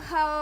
how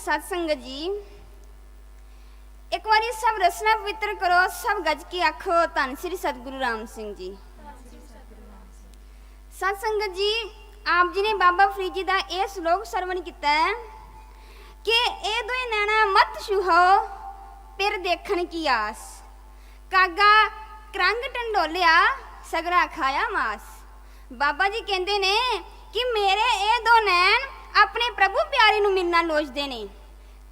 ਸਤਿਕਾਰਯੋਗ ਸੰਗਤ ਜੀ। ਇੱਕ ਵਾਰੀ ਸਭ ਰਸਨਾ ਪਵਿੱਤਰ ਕਰੋ, ਸਭ ਗੱਜ ਕੇ ਆਖੋ, ਧੰਨ ਸ੍ਰੀ ਸਤਿਗੁਰੂ ਰਾਮ ਸਿੰਘ ਜੀ। ਸਤ ਸੰਗਤ ਜੀ, ਆਪ ਜੀ ਨੇ ਬਾਬਾ ਫਰੀਦ ਜੀ ਦਾ ਇਹ ਸ਼ਲੋਕ ਸਰਵਣ ਕੀਤਾ ਹੈ ਕਿ ਇਹ ਦੋਏ ਨੈਣਾ ਮਤ ਛੂਹੋ ਫਿਰ ਦੇਖਣ ਕੀ ਆਸ। ਕਾਗਾ ਕਰੰਗ ਟੰਡੋਲਿਆ, ਸਗਰਾ ਖਾਇਆ ਮਾਸ। ਬਾਬਾ ਜੀ ਕਹਿੰਦੇ ਨੇ ਕਿ ਮੇਰੇ ਇਹ ਦੋ ਨੈਣ ਆਪਣੇ ਪ੍ਰਭੂ ਪਿਆਰੇ ਨੂੰ ਮਿਲਣਾ ਲੋਚਦੇ ਨੇ।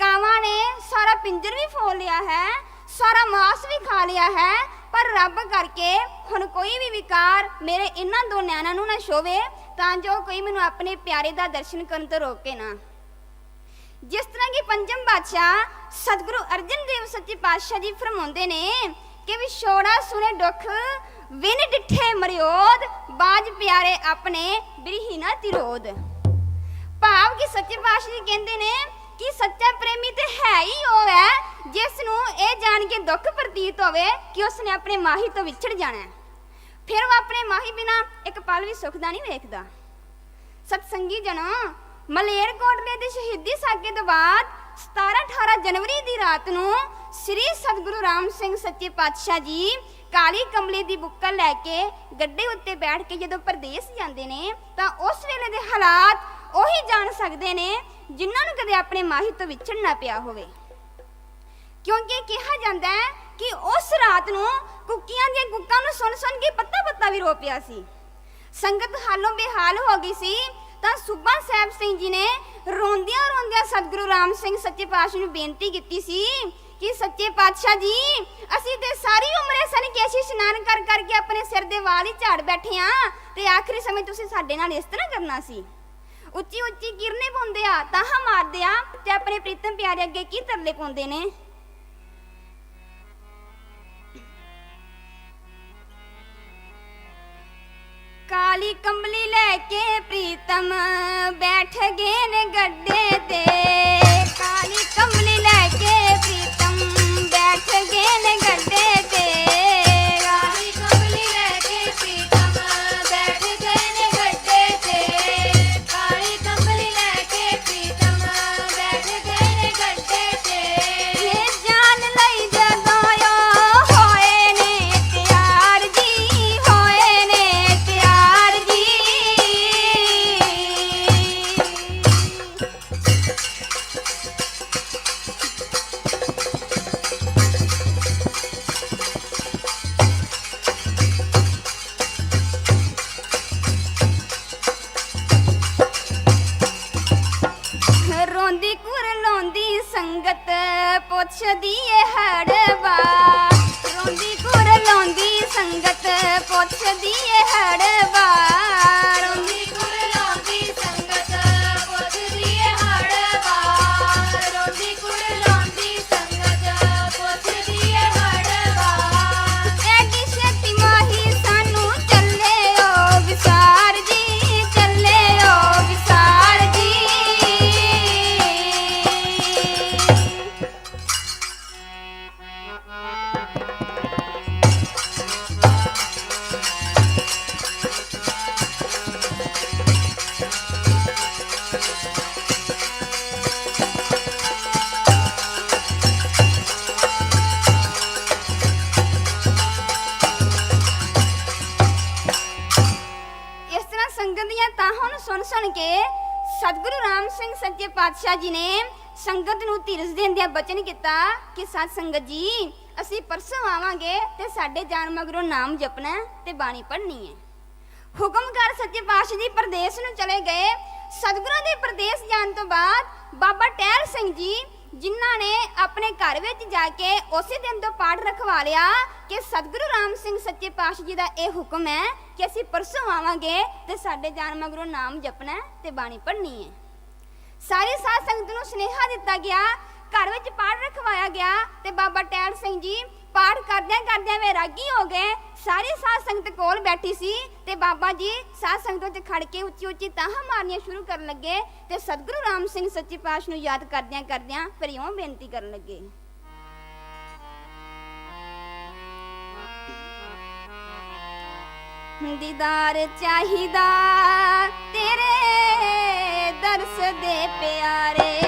ਕਾਵਾਂ ਨੇ ਸਾਰਾ ਪਿੰਜਰ ਵੀ ਫੋਲ ਲਿਆ ਹੈ, ਸਾਰਾ ਮਾਸ ਵੀ ਖਾ ਲਿਆ ਹੈ, ਪਰ ਰੱਬ ਕਰਕੇ ਹੁਣ ਕੋਈ ਵੀ ਵਿਕਾਰ ਮੇਰੇ ਇਹਨਾਂ ਦੋ ਨੈਣਾਂ ਨੂੰ ਨਾ ਛੋਵੇ, ਤਾਂ ਜੋ ਕੋਈ ਮੈਨੂੰ ਆਪਣੇ ਪਿਆਰੇ ਦਾ ਦਰਸ਼ਨ ਕਰਨ ਤੋਂ ਰੋਕੇ ਨਾ। ਜਿਸ ਤਰ੍ਹਾਂ ਕਿ ਪੰਜਮ ਬਾਦਸ਼ਾਹ ਸਤਿਗੁਰੂ ਅਰਜਨ ਦੇਵ ਸੱਚੇ ਪਾਤਸ਼ਾਹ ਜੀ ਫਰਮਾਉਂਦੇ ਨੇ ਕਿ ਵਿਛੋੜਾ ਸੁਨੇ ਦੁੱਖ ਵਿਨ ਡਿਠੇ ਮਰਿਓਦ, ਬਾਜ ਪਿਆਰੇ ਆਪਣੇ ਬਿਰਹੀਨਾ ਤਿਰੋਦ। ਭਾਵ ਕਿ ਸੱਚੇ ਪਾਤਸ਼ਾਹ ਜੀ ਕਹਿੰਦੇ ਨੇ ਕਿ ਸੱਚਾ ਪ੍ਰੇਮੀ ਤੇ ਹੈ ਹੀ ਉਹ ਹੈ, ਜਿਸ ਨੂੰ ਇਹ ਜਾਣ ਕੇ ਦੁੱਖ ਪ੍ਰਤੀਤ ਹੋਵੇ ਕਿ ਉਸਨੇ ਆਪਣੇ ਮਾਹੀ ਤੋਂ ਵਿਛੜ ਜਾਣਾ ਹੈ। ਫਿਰ ਉਹ ਆਪਣੇ ਮਾਹੀ ਬਿਨਾ ਇੱਕ ਪਲ ਵੀ ਸੁਖ ਦਾ ਨਹੀਂ ਵੇਖਦਾ। ਸਤਸੰਗੀ ਜਨੋ ਮਲੇਰਕੋਟਲੇ ਦੇ ਸ਼ਹੀਦੀ ਸਾਕੇ ਤੋਂ ਬਾਅਦ 17 18 ਜਨਵਰੀ ਦੀ ਰਾਤ ਨੂੰ ਸ੍ਰੀ ਸਤਿਗੁਰੂ ਰਾਮ ਸਿੰਘ ਸੱਚੇ ਪਾਤਸ਼ਾਹ ਜੀ ਕਾਲੀ ਕਮਲੇ ਦੀ ਬੁੱਕਲ ਲੈ ਕੇ ਗੱਡੇ ਉੱਤੇ ਬੈਠ ਕੇ ਜਦੋਂ ਪਰਦੇਸ ਜਾਂਦੇ ਨੇ, ਤਾਂ ਉਸ ਵੇਲੇ ਦੇ ਹਾਲਾਤ ਉਹੀ ਜਾਣ ਸਕਦੇ ਨੇ ਜਿਨ੍ਹਾਂ ਨੂੰ ਕਦੇ ਆਪਣੇ ਮਾਹੀ ਤੋਂ ਵਿਛੜਨਾ ਪਿਆ ਹੋਵੇ। ਕਿਉਂਕਿ ਕਿਹਾ ਜਾਂਦਾ ਹੈ ਕਿ ਉਸ ਰਾਤ ਨੂੰ ਕੁੱਕੀਆਂ ਦੀਆਂ ਕੁੱਕਾਂ ਨੂੰ ਸੁਣ ਸੁਣ ਕੇ ਪੱਤਾ ਪੱਤਾ ਵੀ ਰੋ ਪਿਆ ਸੀ। ਸੰਗਤ ਹਾਲੋਂ ਬੇਹਾਲ ਹੋ ਗਈ ਸੀ ਤਾਂ ਸੁੱਬਾ ਸਾਹਿਬ ਸਿੰਘ ਜੀ ਨੇ ਰੋਂਦਿਆਂ ਰੋਂਦਿਆਂ ਸਤਿਗੁਰੂ ਰਾਮ ਸਿੰਘ ਸੱਚੇ ਪਾਤਸ਼ਾਹ ਨੂੰ ਬੇਨਤੀ ਕੀਤੀ ਸੀ ਕਿ ਸੱਚੇ ਪਾਤਸ਼ਾਹ ਜੀ, ਅਸੀਂ ਤੇ ਸਾਰੀ ਉਮਰੇ ਸਨ ਕਿ ਅਸੀਂ ਇਸ਼ਨਾਨ ਕਰ ਕਰਕੇ ਆਪਣੇ ਸਿਰ ਦੇ ਵਾਲ ਹੀ ਝਾੜ ਬੈਠੇ ਆ ਤੇ ਆਖਰੀ ਸਮੇਂ ਤੁਸੀਂ ਸਾਡੇ ਨਾਲ ਇਸ ਤਰ੍ਹਾਂ ਕਰਨਾ ਸੀ। ਉੱਚੀ ਉੱਚੀ ਕਿਰਨੇ ਪਾਉਂਦੇ ਆ, ਤਾਹਾਂ ਮਾਰਦੇ ਆ ਤੇ ਆਪਣੇ ਪ੍ਰੀਤਮ ਪਿਆਰੇ ਅੱਗੇ ਕੀ ਤਰਲੇ ਪਾਉਂਦੇ ਨੇ? ਕਾਲੀ ਕੰਬਲੀ ਲੈ ਕੇ ਪ੍ਰੀਤਮ ਬੈਠ ਗਏ ਨੇ ਗੱਡੇ ਤੇ। ਕਾਲੀ ਕੰਬਲੀ ਲੈ ਕੇ ਪ੍ਰੀਤਮ ਬੈਠ ਗਏ ਨੇ ਗੱਡੇ ਤੇ। ਰੋਂਦੀ ਕੁਰਲਾਉਂਦੀ ਸੰਗਤ ਪੁੱਛਦੀ ਏ ਹੜਵਾ ਰੋਂਦੀ ਕੁਰਲਾਉਂਦੀ ਸੰਗਤ ਪੁੱਛਦੀ ਏ ਹੜਵਾ ਇਸ ਤਰ੍ਹਾਂ ਸੰਗਤ ਦੀਆਂ ਤਾਹਾਂ ਨੂੰ ਸੁਣ ਸੁਣ ਕੇ ਸਤਿਗੁਰੂ ਰਾਮ ਸਿੰਘ ਸੱਚੇ ਪਾਤਸ਼ਾਹ ਜੀ ਨੇ ਸੰਗਤ ਨੂੰ ਧੀਰਜ ਦੇਣ ਦੇਂਦਿਆਂ ਬਚਨ ਕੀਤਾ ਕਿ ਸਤ ਸੰਗਤ ਜੀ ਅਸੀਂ ਪਰਸੋਂ ਆਵਾਂਗੇ ਤੇ ਸਾਡੇ ਜਾਣ ਮਗਰੋਂ ਨਾਮ ਜਪਣਾ ਹੈ ਤੇ ਬਾਣੀ ਪੜ੍ਹਨੀ ਹੈ। ਹੁਕਮਕਾਰ ਸੱਚੇ ਪਾਤਸ਼ਾਹ ਜੀ, ਪ੍ਰਦੇਸ਼ ਨੂੰ ਚਲੇ ਗਏ। ਸਤਿਗੁਰਾਂ ਦੇ ਪ੍ਰਦੇਸ਼ ਜਾਣ ਤੋਂ ਬਾਅਦ ਬਾਬਾ ਟਹਿਲ ਸਿੰਘ ਜੀ, ਜਿਨ੍ਹਾਂ ਨੇ ਆਪਣੇ ਘਰ ਵਿੱਚ ਜਾ ਕੇ ਉਸੇ ਦਿਨ ਤੋਂ ਪਾਠ ਰਖਵਾ ਲਿਆ ਕਿ ਸਤਿਗੁਰੂ ਰਾਮ ਸਿੰਘ ਸੱਚੇ ਪਾਤਸ਼ਾਹ ਜੀ ਦਾ ਇਹ ਹੁਕਮ ਹੈ ਕਿ ਅਸੀਂ ਪਰਸੋਂ ਆਵਾਂਗੇ ਤੇ ਸਾਡੇ ਜਾਣ ਮਗਰੋਂ ਨਾਮ ਜਪਣਾ ਤੇ ਬਾਣੀ ਪੜ੍ਹਨੀ ਹੈ। ਸਾਰੀ ਸਾਧ ਸੰਗਤ ਨੂੰ ਸੁਨੇਹਾ ਦਿੱਤਾ ਗਿਆ ਘਰ ਵਿੱਚ ਪਾਠ ਰਖਵਾਇਆ ਗਿਆ ਤੇ ਬਾਬਾ ਟੈਲ ਸਿੰਘ ਜੀ ਪਾਠ ਕਰਦਿਆਂ ਕਰਦਿਆਂ ਵੈਰਾਗੀ ਹੋ ਗਏ। ਸਾਰੀ ਸਾਧ ਸੰਗਤ ਕੋਲ ਬੈਠੀ ਸੀ ਤੇ ਬਾਬਾ ਜੀ ਸਾਧ ਸੰਗਤ ਵਿੱਚ ਖੜ ਕੇ ਉੱਚੀ ਉੱਚੀ ਤਾਹਾਂ ਮਾਰਨੀਆਂ ਸ਼ੁਰੂ ਕਰਨ ਲੱਗੇ ਤੇ ਸਤਿਗੁਰੂ ਰਾਮ ਸਿੰਘ ਸੱਚੇ ਪਾਤਸ਼ਾਹ ਨੂੰ ਯਾਦ ਕਰਦਿਆਂ ਕਰਦਿਆਂ ਫਿਰ ਇਉਂ ਬੇਨਤੀ ਕਰਨ ਲੱਗੇ। ਦੀਦਾਰ ਚਾਹੀਦਾ ਤੇਰੇ ਦਰਸ ਦੇ ਪਿਆਰੇ।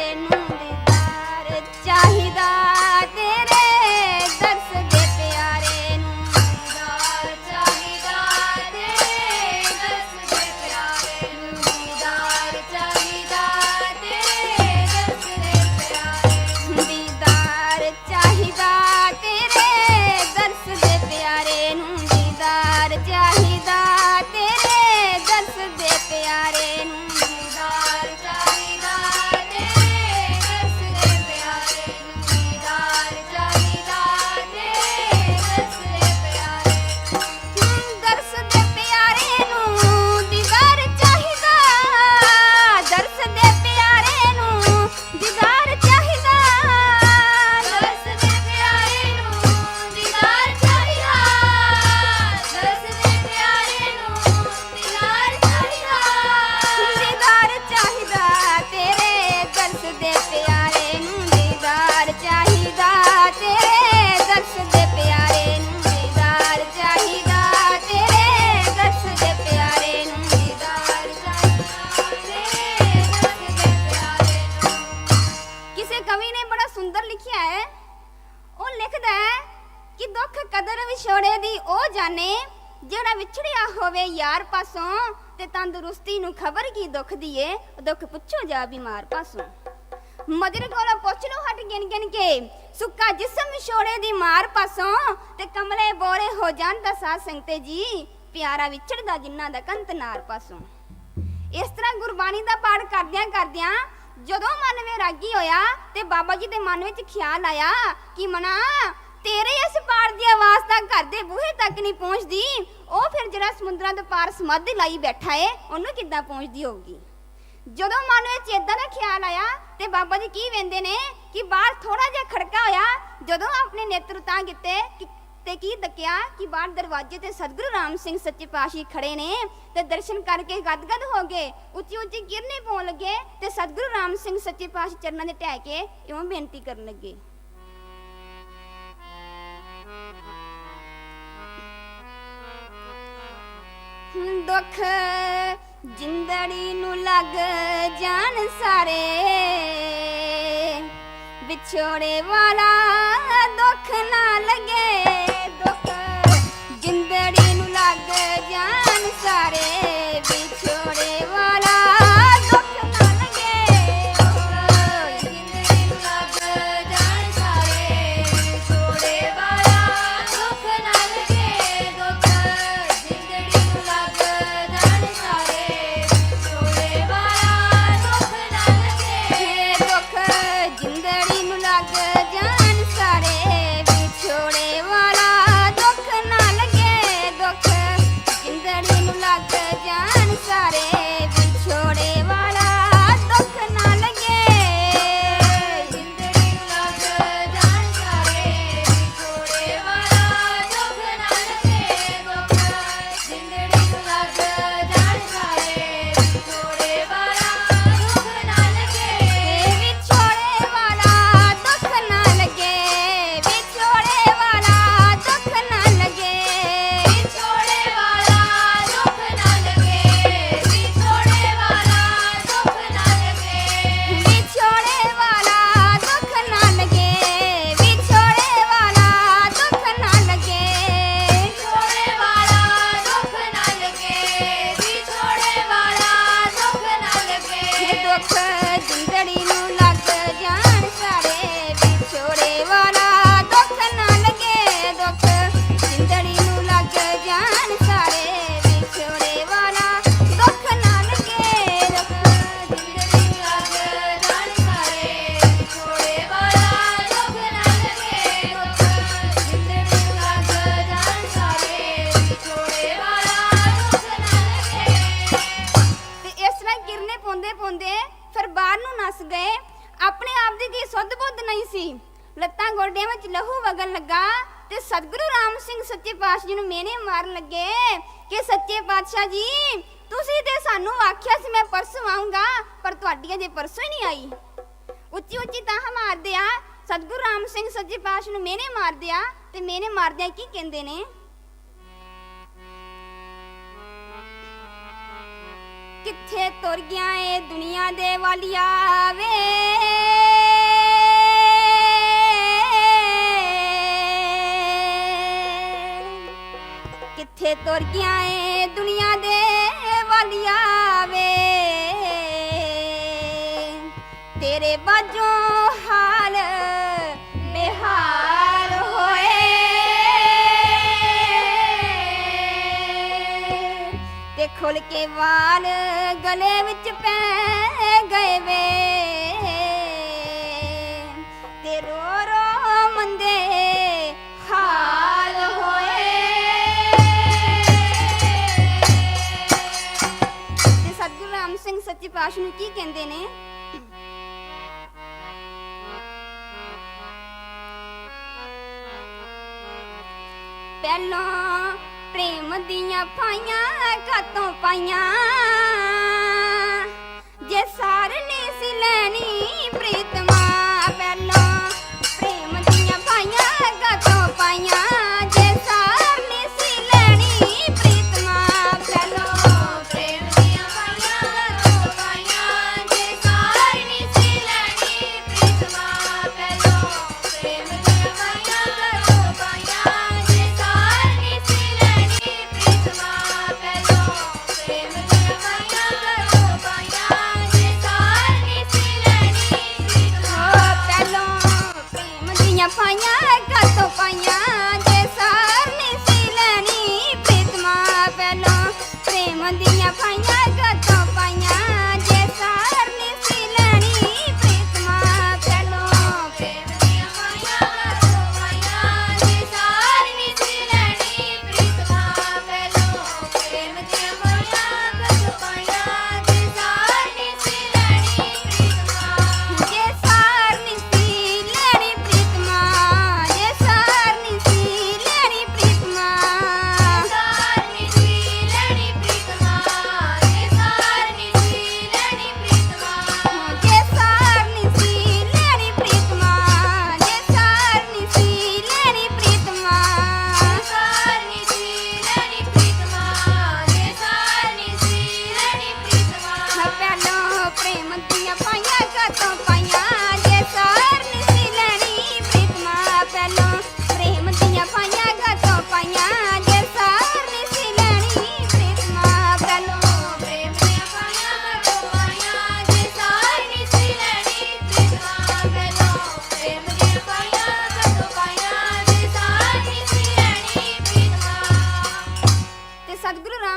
ਪਾਸੋਂ ਤੇ ਤੰਦਰੁਸਤੀ ਨੂੰ ਖਬਰ ਕੀ ਦੁੱਖ ਦੀਏ? ਦੁੱਖ ਪੁੱਛੋ ਜਾ ਬਿਮਾਰ ਪਾਸੋਂ। ਮਜਰ ਕੋਲੋਂ ਪੁੱਛ ਲੋ ਹਟ ਗਿਣ ਗਿਣ ਕੇ। ਸੁੱਕਾ ਜਿਸਮ ਵਿਛੋੜੇ ਦੀ ਮਾਰ ਪਾਸੋਂ ਤੇ ਕਮਲੇ ਬੋਰੇ ਹੋ ਜਾਂਦਾ ਸਾਧ ਸੰਗਤੇ ਜੀ, ਪਿਆਰਾ ਵਿਛੜਦਾ ਜਿਨ੍ਹਾਂ ਦਾ ਕੰਤ ਨਾਰ ਪਾਸੋਂ। ਇਸ ਤਰ੍ਹਾਂ ਗੁਰਬਾਣੀ ਦਾ ਪਾਠ ਕਰਦਿਆਂ ਕਰਦਿਆਂ ਜਦੋਂ ਮਨ ਵਿੱਚ ਰਾਗੀ ਹੋਇਆ ਤੇ ਬਾਬਾ ਜੀ ਦੇ ਮਨ ਵਿੱਚ ਖਿਆਲ ਆਇਆ ਕਿ ਮਨਾ ਤੇਰੇ ਇਸ ਪਾਰ ਦੀ ਆਵਾਜ਼ ਤਾਂ ਘਰ ਦੇ ਬੂਹੇ ਤੱਕ ਨਹੀਂ ਪਹੁੰਚਦੀ। ਉਹ ਫਿਰ ਜਿਹੜਾ ਸਮੁੰਦਰਾਂ ਦੇ ਪਾਰ ਸਮਾਧੀ ਲਾਈ ਬੈਠਾ ਏ, ਉਹਨੂੰ ਕਿੱਦਾਂ ਪਹੁੰਚਦੀ ਹੋਊਗੀ? ਜਦੋਂ ਮਨ ਵਿੱਚ ਇਦਾਂ ਦਾ ਖਿਆਲ ਆਇਆ ਤੇ ਬਾਬਾ ਜੀ ਕੀ ਵੇਂਦੇ ਨੇ ਕਿ ਬਾਹਰ ਥੋੜਾ ਜਿਹਾ ਖੜਕਾ ਹੋਇਆ, ਜਦੋਂ ਆਪਣੇ ਨੇਤਰ ਤਾਂ ਕੀਤੇ ਤੇ ਕੀ ਤੱਕਿਆ ਕਿ ਬਾਹਰ ਦਰਵਾਜ਼ੇ ਤੇ ਸਤਿਗੁਰੂ ਰਾਮ ਸਿੰਘ ਸੱਚੇ ਪਾਤਸ਼ਾਹ ਖੜੇ ਨੇ ਤੇ ਦਰਸ਼ਨ ਕਰਕੇ ਗਦਗਦ ਹੋ ਗਏ ਉੱਚੀ ਉੱਚੀ ਕਿਰਨੇ ਪਾਉਣ ਲੱਗੇ ਤੇ ਸਤਿਗੁਰੂ ਰਾਮ ਸਿੰਘ ਸੱਚੇ ਪਾਤਸ਼ਾਹ ਚਰਨਾਂ ਦੇ ਢਹਿ ਕੇ ਇਉਂ ਬੇਨਤੀ ਕਰਨ ਲੱਗੇ। ਦੁੱਖ ਜਿੰਦੜੀ ਨੂੰ ਲੱਗ ਜਾਣ ਸਾਰੇ। ਵਿਛੋੜੇ ਵਾਲਾ ਦੁੱਖ ਨਾ ਲਗੇ। ਸਿੰਘ ਜੀ ਨੂੰ ਮੇਨੇ ਮਾਰਨ ਲੱਗੇ ਕਿ ਸੱਚੇ ਪਾਤਸ਼ਾਹ ਜੀ, ਤੁਸੀਂ ਤੇ ਸਾਨੂੰ ਆਖਿਆ ਸੀ ਮੈਂ ਪਰਸੋਂ ਆਉਂਗਾ ਪਰ ਤੁਹਾਡੀ ਅਜੇ ਪਰਸੋਂ ਹੀ ਨਹੀਂ ਆਈ। ਉੱਚੀ ਉੱਚੀ ਤਾਂ ਮਾਰਦੇ ਆ, ਸਤਿਗੁਰੂ ਰਾਮ ਸਿੰਘ ਸੱਚੇ ਪਾਤਸ਼ਾਹ ਨੂੰ ਮੇਨੇ ਮਾਰਦੇ ਆ, ਤੇ ਮੇਨੇ ਮਾਰਦੇ ਆ ਕੀ ਕਹਿੰਦੇ ਨੇ? ਕਿੱਥੇ ਤੁਰ ਗਿਆ ਏ ਦੁਨੀਆ ਦੇ ਵਾਲਿਆ ਵੇ? ਕਿੱਥੇ ਤੁਰ ਗਿਆ ਏ ਦੁਨੀਆ ਦੇ ਵਾਲਿਆ ਵੇ। ਤੇਰੇ ਬਾਝੋਂ ਹਾਲ ਬਿਹਾਰ ਹੋਏ। ਤੇ ਖੁੱਲ ਕੇ ਵਾਲ ਗਲੇ ਵਿੱਚ ਪੈ ਗਏ ਵੇ। ਸਿੰਘ ਨੂੰ ਕੀ ਕਹਿੰਦੇ ਨੇ? ਪਹਿਲਾਂ ਪ੍ਰੇਮ ਦੀਆਂ ਪਾਈਆਂ ਕਾਤੋਂ ਪਾਈਆਂ, ਜੇ ਸਾਰ ਨੇ ਸੀ ਲੈਣੀ ਪ੍ਰੀਤਮਾ mandinya banyak ketopanya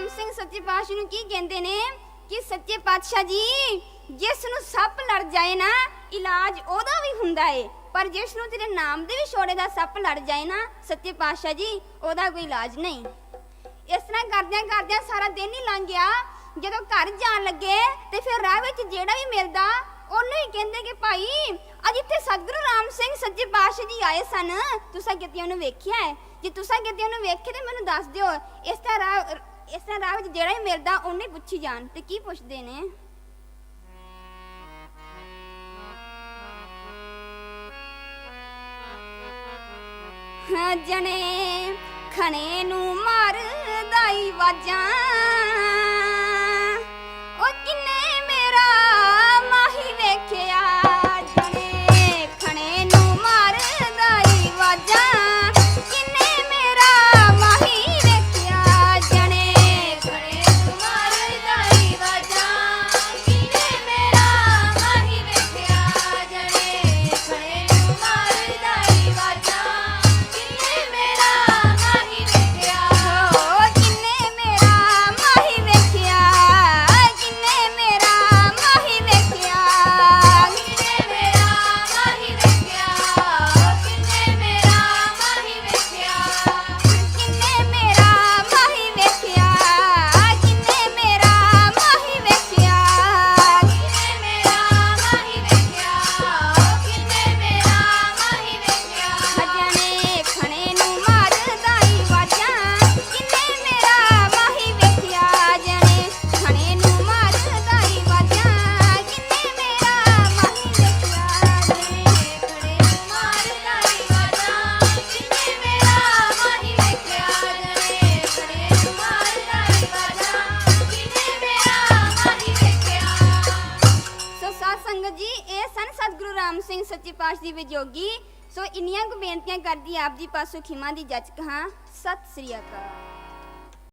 ਸਤਿਗੁਰੂ ਸਿੰਘ ਸੱਚੇ ਪਾਤਸ਼ਾਹ ਨੂੰ ਕੀ ਕਹਿੰਦੇ ਨੇ? ਕਿ ਸੱਚੇ ਪਾਤਸ਼ਾਹ ਜੀ, ਜਿਸ ਨੂੰ ਸੱਪ ਲੜ ਜਾਏ ਨਾ, ਇਲਾਜ ਉਹਦਾ ਵੀ ਹੁੰਦਾ ਏ। ਪਰ ਜਿਸ ਨੂੰ ਤੇਰੇ ਨਾਮ ਦੇ ਵੀ ਦਾ ਸੱਪ ਲੜ ਜਾਏ ਨਾ, ਸੱਚੇ ਪਾਤਸ਼ਾਹ ਜੀ, ਉਹਦਾ ਕੋਈ ਇਲਾਜ ਨਹੀਂ। ਇਸ ਤਰ੍ਹਾਂ ਕਰਦਿਆਂ ਕਰਦਿਆਂ ਸਾਰਾ ਦਿਨ ਹੀ ਲੰਘ ਗਿਆ। ਜਦੋਂ ਘਰ ਜਾਣ ਲੱਗੇ ਤੇ ਫਿਰ ਰਾਹ ਵਿੱਚ ਜਿਹੜਾ ਵੀ ਮਿਲਦਾ, ਉਹਨੂੰ ਹੀ ਕਹਿੰਦੇ ਕਿ ਭਾਈ, ਅੱਜ ਇੱਥੇ ਸਤਿਗੁਰੂ ਰਾਮ ਸਿੰਘ ਸੱਚੇ ਪਾਤਸ਼ਾਹ ਜੀ ਆਏ ਸਨ। ਤੁਸੀਂ ਕਿਤੇ ਉਹਨੂੰ ਵੇਖਿਆ ਹੈ ਜੇ ਤੁਸੀਂ ਕਿਤੇ ਉਹਨੂੰ ਵੇਖੇ ਤੇ ਮੈਨੂੰ ਦੱਸ ਦਿਓ। ਇਸ ਤਰ੍ਹਾਂ ਇਸ ਤਰ੍ਹਾਂ ਰਾਹ ਵਿੱਚ ਜਿਹੜਾ ਵੀ ਮਿਲਦਾ, ਉਹਨੂੰ ਪੁੱਛੀ ਜਾਣ ਤੇ ਕੀ ਪੁੱਛਦੇ ਨੇ? ਜਣੇ ਖਣੇ ਨੂੰ ਮਾਰਦਾ ਈ ਵਾਜਾਂ ਆਪ ਜੀ ਪਾਸੋਂ ਖਿਮਾ ਦੀ ਜੱਜ ਹਾਂ ਸਤਿ ਸ੍ਰੀ ਅਕਾਲ।